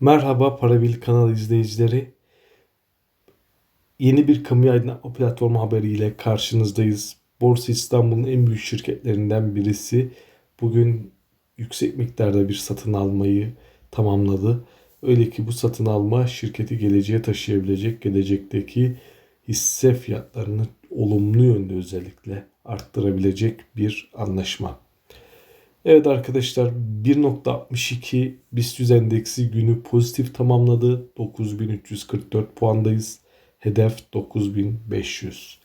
Merhaba Parabil kanal izleyicileri. Yeni bir kamu aydınlatma platformu haberiyle karşınızdayız. Borsa İstanbul'un en büyük şirketlerinden birisi bugün yüksek miktarda bir satın almayı tamamladı. Öyle ki bu satın alma şirketi geleceğe taşıyabilecek, gelecekteki hisse fiyatlarını olumlu yönde özellikle arttırabilecek bir anlaşma. Evet arkadaşlar 1.62 BIST endeksi günü pozitif tamamladı. 9344 puandayız. Hedef 9500.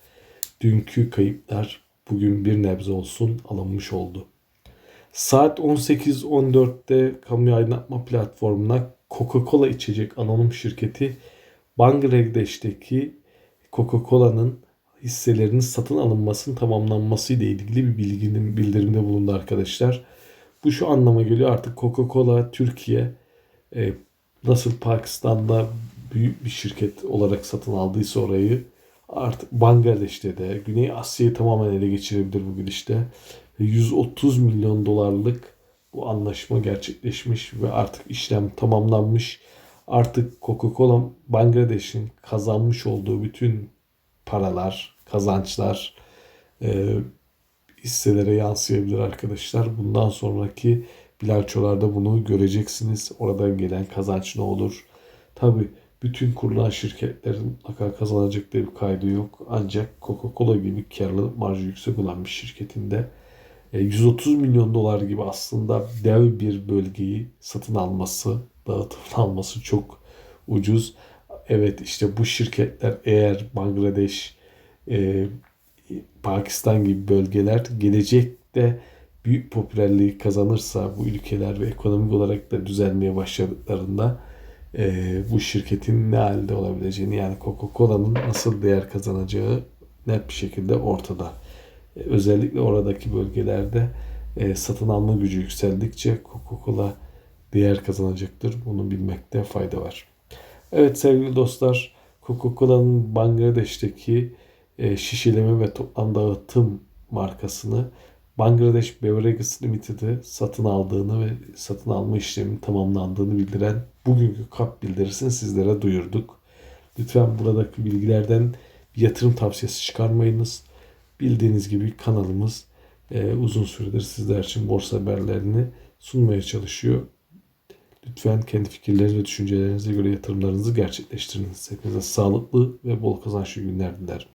Dünkü kayıplar bugün bir nebze olsun alınmış oldu. Saat 18.14'te kamu aydınlatma platformuna Coca-Cola içecek anonim şirketi Bangladeş'teki Coca-Cola'nın hisselerinin satın alınmasının tamamlanması ile ilgili bir bilginin bildirimde bulundu arkadaşlar. Bu şu anlama geliyor artık Coca-Cola Türkiye e, nasıl Pakistan'da büyük bir şirket olarak satın aldıysa orayı artık Bangladeş'te de Güney Asya'yı tamamen ele geçirebilir bu gidişte. 130 milyon dolarlık bu anlaşma gerçekleşmiş ve artık işlem tamamlanmış. Artık Coca-Cola Bangladeş'in kazanmış olduğu bütün paralar, kazançlar e, hisselere yansıyabilir arkadaşlar. Bundan sonraki bilançolarda bunu göreceksiniz. Oradan gelen kazanç ne olur? Tabi bütün kurulan şirketlerin mutlaka kazanacak diye bir kaydı yok. Ancak Coca-Cola gibi karlılık marjı yüksek olan bir şirketinde 130 milyon dolar gibi aslında dev bir bölgeyi satın alması, dağıtım alması çok ucuz. Evet işte bu şirketler eğer Bangladeş, e, Pakistan gibi bölgeler gelecekte büyük popülerliği kazanırsa bu ülkeler ve ekonomik olarak da düzelmeye başladıklarında e, bu şirketin ne halde olabileceğini yani Coca-Cola'nın nasıl değer kazanacağı net bir şekilde ortada. E, özellikle oradaki bölgelerde e, satın alma gücü yükseldikçe Coca-Cola değer kazanacaktır. Bunu bilmekte fayda var. Evet sevgili dostlar Coca-Cola'nın Bangladeş'teki e, şişeleme ve toplam dağıtım markasını Bangladeş Beverages Limited'ı satın aldığını ve satın alma işleminin tamamlandığını bildiren bugünkü kap bildirisini sizlere duyurduk. Lütfen buradaki bilgilerden yatırım tavsiyesi çıkarmayınız. Bildiğiniz gibi kanalımız e, uzun süredir sizler için borsa haberlerini sunmaya çalışıyor. Lütfen kendi fikirleriniz ve düşüncelerinize göre yatırımlarınızı gerçekleştiriniz. Hepinize sağlıklı ve bol kazançlı günler dilerim.